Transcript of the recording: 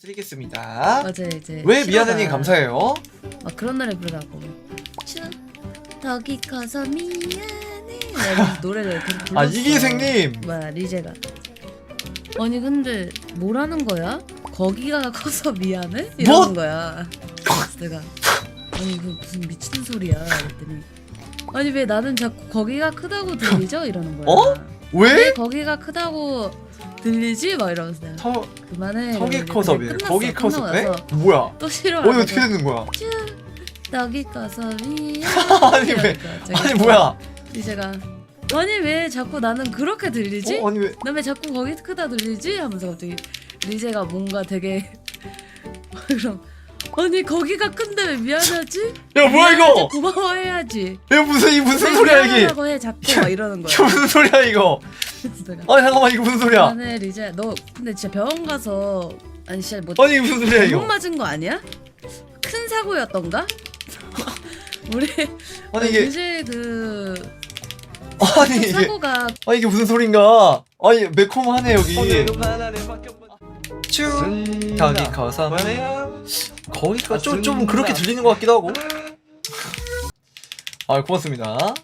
드리겠습니다. 맞아요 이제 왜 싫어가- 미안해님 감사해요. 막 그런 노래 부르라고 쭈 덕이 커서 미안해 노래를 계속 불렀어 아 이기생님 뭐야 리제가 아니 근데 뭐라는 거야? 거기가 커서 미안해? 이러는 뭐? 거야 그래서 내가 아니 이거 무슨 미친 소리야 그랬더니 아니 왜 나는 자꾸 거기가 크다고 들리죠? 이러는 거야 어? 왜 왜? 거기가 크다고 들리지? 막 이러면서 내가 터, 그만해 이러는데 커서 왜? 끝났어. 거기 커서 끝나고 왜? 나서 뭐야? 또 싫어 어이 어떻게 되는 거야? 떡이 커서 미안 아니 왜? 아니 뭐야? 이 제가 아니 왜 자꾸 나는 그렇게 들리지? 어, 아니 왜? 나왜 자꾸 거기 크다 들리지? 하면서 갑자기 리제가 뭔가 되게 그럼 아니 거기가 큰데 왜 미안하지? 야 뭐야 이거? 고마워해야지. 이거 무슨 이 무슨 왜 소리야 이게? 미안하다고 해 자꾸 막 이러는 이거 거야. 무슨 소리야 이거? 그래서 내가 아니 잠깐만 이거 무슨 소리야? 나는 리제 너 근데 진짜 병원 가서 아니 진짜 뭐 아니 무슨 소리야 잘못 이거? 맞은 거 아니야? 큰 사고였던가? 우리 아니 이게 리제 그 아니 이게 사고가 아니 이게 무슨 소린가? 아니 매콤하네 여기. 쭉 덕이 커서 거기가 좀, 좀 그렇게 들리는 것 같기도 하고. 아 고맙습니다.